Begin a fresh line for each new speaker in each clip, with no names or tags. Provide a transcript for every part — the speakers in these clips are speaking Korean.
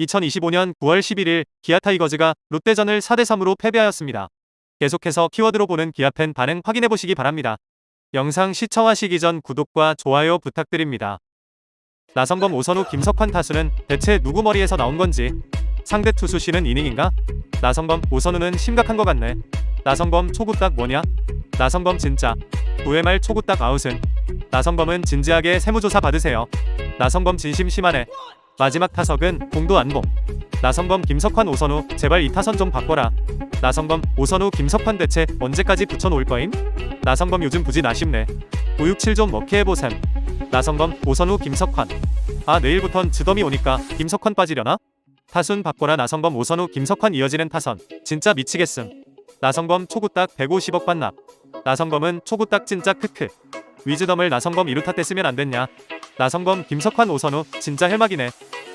2025년 9월 11일 기아 타이거즈가 롯데전을 4대3으로 패배하였습니다. 계속해서 키워드로 보는 기아팬 반응 확인해보시기 바랍니다. 영상 시청하시기 전 구독과 좋아요 부탁드립니다. 나성범 오선우 김석환 타수는 대체 누구 머리에서 나온 건지 상대 투수 쉬는 이닝인가? 나성범 오선우는 심각한 것 같네. 나성범 초구 딱 뭐냐? 나성범 진짜 9회 말 초구 딱 아웃은 나성범은 진지하게 세무조사 받으세요. 나성범 진심 심하네. 마지막 타석은 공도 안봉. 나성범 김석환 오선우 제발 이 타선 좀 바꿔라. 나성범 오선우 김석환 대체 언제까지 붙여놓을 거임? 나성범 요즘 부진 아쉽네. 567좀 먹게 해보셈. 나성범 오선우 김석환. 아 내일부턴 지덤이 오니까 김석환 빠지려나? 타순 바꿔라 나성범 오선우 김석환 이어지는 타선. 진짜 미치겠음. 나성범 초구 딱 150억 반납. 나성범은 초구 딱 진짜 크크. 위즈덤을 나성범 이루타 때 쓰면 안 됐냐? 나성범 김석환 오선우 진짜 헬막이네.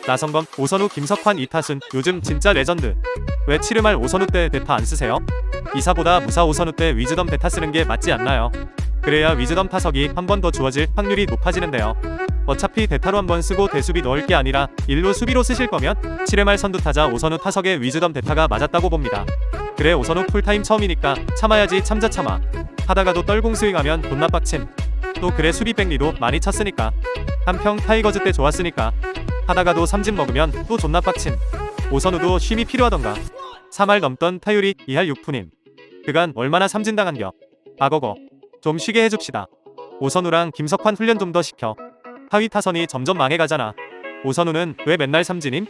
나성범 오선우 김석환 이타순 요즘 진짜 레전드. 왜 7회말 오선우 때 대타 안 쓰세요? 이사보다 무사 오선우 때 위즈덤 대타 쓰는 게 맞지 않나요? 그래야 위즈덤 타석이 한 번 더 주어질 확률이 높아지는데요. 어차피 대타로 한 번 쓰고 대수비 넣을 게 아니라 일루 수비로 쓰실 거면 7회말 선두 타자 오선우 타석에 위즈덤 대타가 맞았다고 봅니다. 그래 오선우 풀타임 처음이니까 참아야지 참자 참아. 하다가도 떨공 스윙하면 존나 빡침. 또 그래 수비 백리도 많이 쳤으니까. 한평 타이거즈 때 좋았으니까. 하다가도 삼진 먹으면 또 존나 빡침. 오선우도 쉼이 필요하던가. 3할 넘던 타율이 2할 6푼임. 그간 얼마나 삼진 당한겨. 악어거. 좀 쉬게 해줍시다. 오선우랑 김석환 훈련 좀 더 시켜. 하위 타선이 점점 망해가잖아. 오선우는 왜 맨날 삼진임?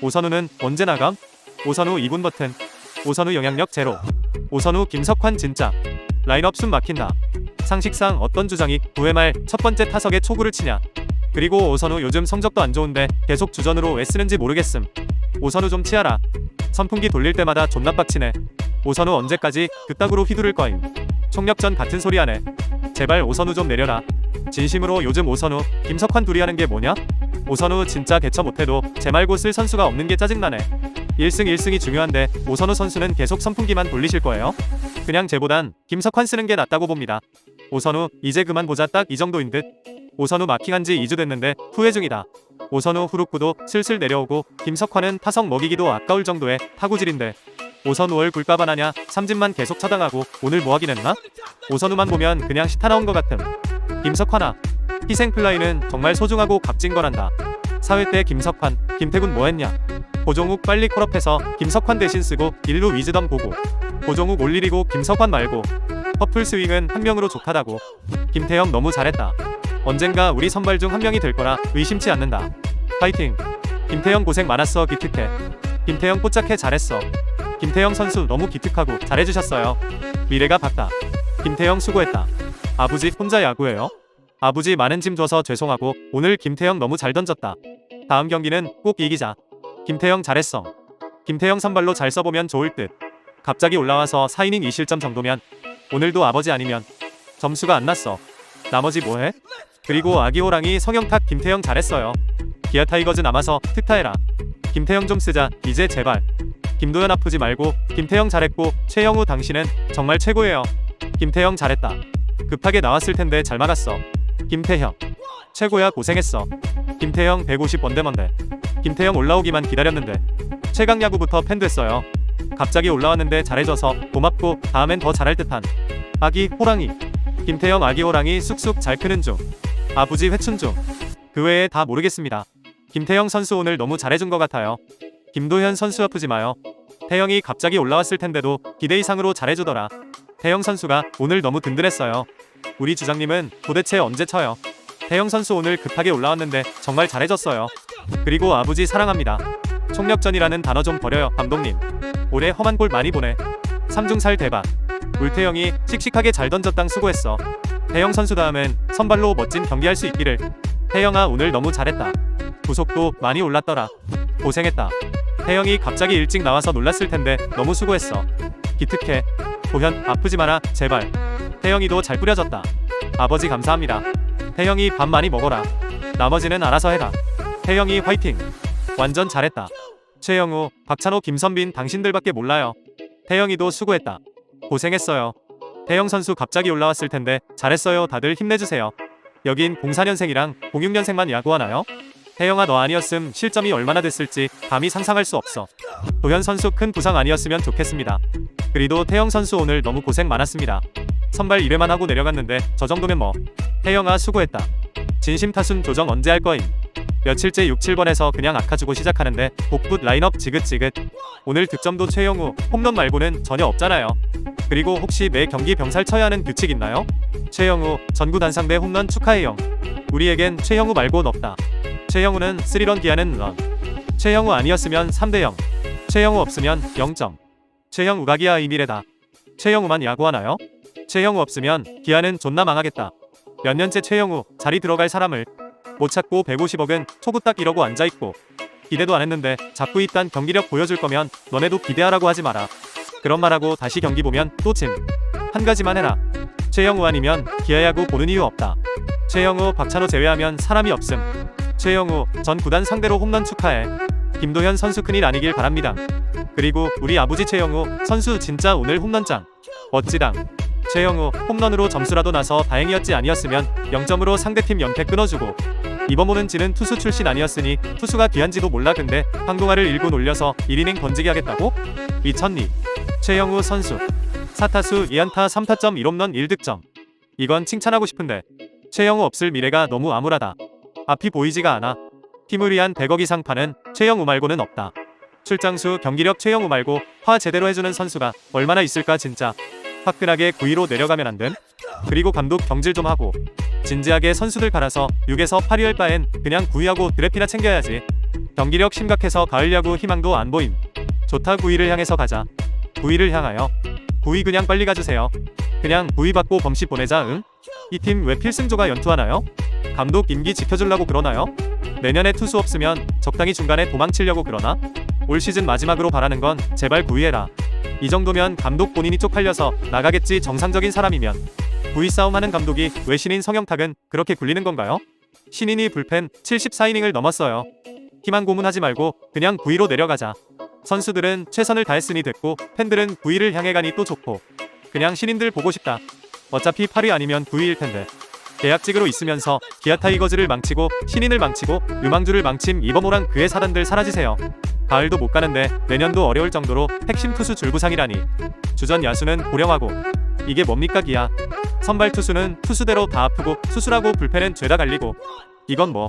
오선우는 언제 나감? 오선우 2군 버튼. 오선우 영향력 제로. 오선우 김석환 진짜. 라인업 숨 막힌다. 상식상 어떤 주장이 9회 말 첫 번째 타석에 초구를 치냐. 그리고 오선우 요즘 성적도 안 좋은데 계속 주전으로 왜 쓰는지 모르겠음. 오선우 좀 치아라. 선풍기 돌릴 때마다 존나 빡치네. 오선우 언제까지 그따구로 휘두를 거임. 총력전 같은 소리 하네. 제발 오선우 좀 내려라. 진심으로 요즘 오선우, 김석환 둘이 하는 게 뭐냐? 오선우 진짜 개처 못해도 제 말고 쓸 선수가 없는 게 짜증나네. 1승 1승이 중요한데 오선우 선수는 계속 선풍기만 돌리실 거예요? 그냥 쟤보단 김석환 쓰는 게 낫다고 봅니다. 오선우 이제 그만 보자 딱 이 정도인 듯. 오선우 마킹한 지 2주 됐는데 후회 중이다. 오선우 후루꾸도 슬슬 내려오고 김석환은 타석 먹이기도 아까울 정도의 타구질인데 오선우 얼굴값 안 하냐 삼진만 계속 처당하고 오늘 뭐 하긴 했나? 오선우만 보면 그냥 시타 나온 것 같음. 김석환아 희생 플라이는 정말 소중하고 값진 거란다. 사회 때 김석환, 김태군 뭐 했냐? 고종욱 빨리 콜업해서 김석환 대신 쓰고 일루 위즈덤 보고 고종욱 올리리고 김석환 말고 퍼플 스윙은 한 명으로 족하다고 김태형 너무 잘했다. 언젠가 우리 선발 중 한 명이 될 거라 의심치 않는다. 파이팅. 김태형 고생 많았어 기특해. 김태형 뽀짝해 잘했어. 김태형 선수 너무 기특하고 잘해주셨어요. 미래가 밝다. 김태형 수고했다. 아버지 혼자 야구해요? 아버지 많은 짐 줘서 죄송하고 오늘 김태형 너무 잘 던졌다. 다음 경기는 꼭 이기자. 김태형 잘했어. 김태형 선발로 잘 써보면 좋을 듯. 갑자기 올라와서 4이닝 2실점 정도면 오늘도 아버지 아니면 점수가 안 났어. 나머지 뭐해? 그리고 아기 호랑이 성형탁 김태형 잘했어요. 기아 타이거즈 남아서 특타해라. 김태형 좀 쓰자. 이제 제발. 김도현 아프지 말고 김태형 잘했고 최영우 당신은 정말 최고예요. 김태형 잘했다. 급하게 나왔을 텐데 잘 막았어. 김태형 최고야 고생했어. 김태형 150 원대먼데. 김태형 올라오기만 기다렸는데 최강 야구부터 팬 됐어요. 갑자기 올라왔는데 잘해줘서 고맙고 다음엔 더 잘할 듯한 아기 호랑이 김태형 아기 호랑이 쑥쑥 잘 크는 중 아부지 회춘 중 그 외에 다 모르겠습니다. 김태형 선수 오늘 너무 잘해준 것 같아요. 김도현 선수 아프지 마요. 태형이 갑자기 올라왔을 텐데도 기대 이상으로 잘해주더라. 태형 선수가 오늘 너무 든든했어요. 우리 주장님은 도대체 언제 쳐요? 태형 선수 오늘 급하게 올라왔는데 정말 잘해줬어요. 그리고 아버지 사랑합니다. 총력전이라는 단어 좀 버려요, 감독님. 올해 험한 골 많이 보내. 삼중살 대박. 울태형이 씩씩하게 잘 던졌당 수고했어. 태형 선수 다음은 선발로 멋진 경기할 수 있기를. 태형아 오늘 너무 잘했다. 구속도 많이 올랐더라. 고생했다. 태형이 갑자기 일찍 나와서 놀랐을 텐데 너무 수고했어. 기특해. 도현 아프지 마라 제발. 태형이도 잘 뿌려졌다. 아버지 감사합니다. 태형이 밥 많이 먹어라. 나머지는 알아서 해라. 태형이 화이팅. 완전 잘했다. 최영우, 박찬호, 김선빈 당신들밖에 몰라요. 태영이도 수고했다. 고생했어요. 태영 선수 갑자기 올라왔을 텐데 잘했어요. 다들 힘내주세요. 여긴 04년생이랑 06년생만 야구하나요? 태영아 너 아니었음 실점이 얼마나 됐을지 감히 상상할 수 없어. 도현 선수 큰 부상 아니었으면 좋겠습니다. 그리도 태영 선수 오늘 너무 고생 많았습니다. 선발 1회만 하고 내려갔는데 저 정도면 뭐. 태영아 수고했다. 진심 타순 조정 언제 할 거임? 며칠째 6, 7번에서 그냥 아카 주고 시작하는데 복붙 라인업 지긋지긋. 오늘 득점도 최영우, 홈런 말고는 전혀 없잖아요. 그리고 혹시 매 경기 병살 쳐야 하는 규칙 있나요? 최영우, 전구 단상대 홈런 축하해요. 우리에겐 최영우 말곤 없다. 최영우는 3런 기아는 런. 최영우 아니었으면 3대 0. 최영우 없으면 0점. 최영우가 기아의 미래다. 최영우만 야구하나요? 최영우 없으면 기아는 존나 망하겠다. 몇 년째 최영우 자리 들어갈 사람을 못 찾고 150억은 초구 딱 이러고 앉아있고 기대도 안 했는데 자꾸 이딴 경기력 보여줄 거면 너네도 기대하라고 하지 마라. 그런 말하고 다시 경기 보면 또 침. 한 가지만 해라. 최영우 아니면 기아야구 보는 이유 없다. 최영우 박찬호 제외하면 사람이 없음. 최영우 전 구단 상대로 홈런 축하해. 김도현 선수 큰일 아니길 바랍니다. 그리고 우리 아버지 최영우 선수 진짜 오늘 홈런짱. 멋지당. 최영우 홈런으로 점수라도 나서 다행이었지 아니었으면 0점으로 상대팀 연패 끊어주고 이번 지는 투수 출신 아니었으니 투수가 귀한지도 몰라 근데 황동아를 일구 놀려서 1이닝 던지게 하겠다고? 미쳤니? 최영우 선수. 4타수 2안타 3타점 1홈런 1득점. 이건 칭찬하고 싶은데. 최영우 없을 미래가 너무 암울하다. 앞이 보이지가 않아. 팀을 위한 100억 이상 파는 최영우 말고는 없다. 출장수 경기력 최영우 말고 화 제대로 해주는 선수가 얼마나 있을까 진짜. 화끈하게 9위로 내려가면 안 됨? 그리고 감독 경질 좀 하고 진지하게 선수들 갈아서 6에서 8위 할 바엔 그냥 9위하고 드래피나 챙겨야지 경기력 심각해서 가을 야구 희망도 안 보임 좋다 9위를 향해서 가자 9위를 향하여 9위 그냥 빨리 가주세요 그냥 9위 받고 범시 보내자 응? 이 팀 왜 필승조가 연투하나요? 감독 임기 지켜주려고 그러나요? 내년에 투수 없으면 적당히 중간에 도망치려고 그러나? 올 시즌 마지막으로 바라는 건 제발 9위 해라 이 정도면 감독 본인이 쪽팔려서 나가겠지 정상적인 사람이면 부위 싸움하는 감독이 왜 신인 성형탁은 그렇게 굴리는 건가요? 신인이 불펜 74이닝을 넘었어요. 희망 고문하지 말고 그냥 9위로 내려가자. 선수들은 최선을 다했으니 됐고 팬들은 9위를 향해 가니 또 좋고 그냥 신인들 보고 싶다. 어차피 8위 아니면 9위일 텐데. 계약직으로 있으면서 기아 타이거즈를 망치고 신인을 망치고 유망주를 망침 이범호랑 그의 사단들 사라지세요. 가을도 못 가는데 내년도 어려울 정도로 핵심 투수 줄부상이라니. 주전 야수는 고령하고 이게 뭡니까 기아? 선발 투수는 투수대로 다 아프고 수술하고 불펜은 죄다 갈리고. 이건 뭐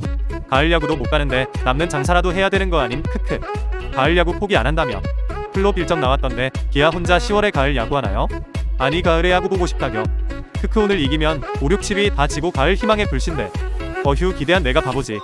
가을 야구도 못 가는데 남는 장사라도 해야 되는 거 아닌 크크. 가을 야구 포기 안 한다며. 플롭 일정 나왔던데 기아 혼자 10월에 가을 야구 하나요? 아니 가을에 야구 보고 싶다겨. 크크 오늘 이기면 5, 6, 7위 다 지고 가을 희망의 불신데. 어휴 기대한 내가 바보지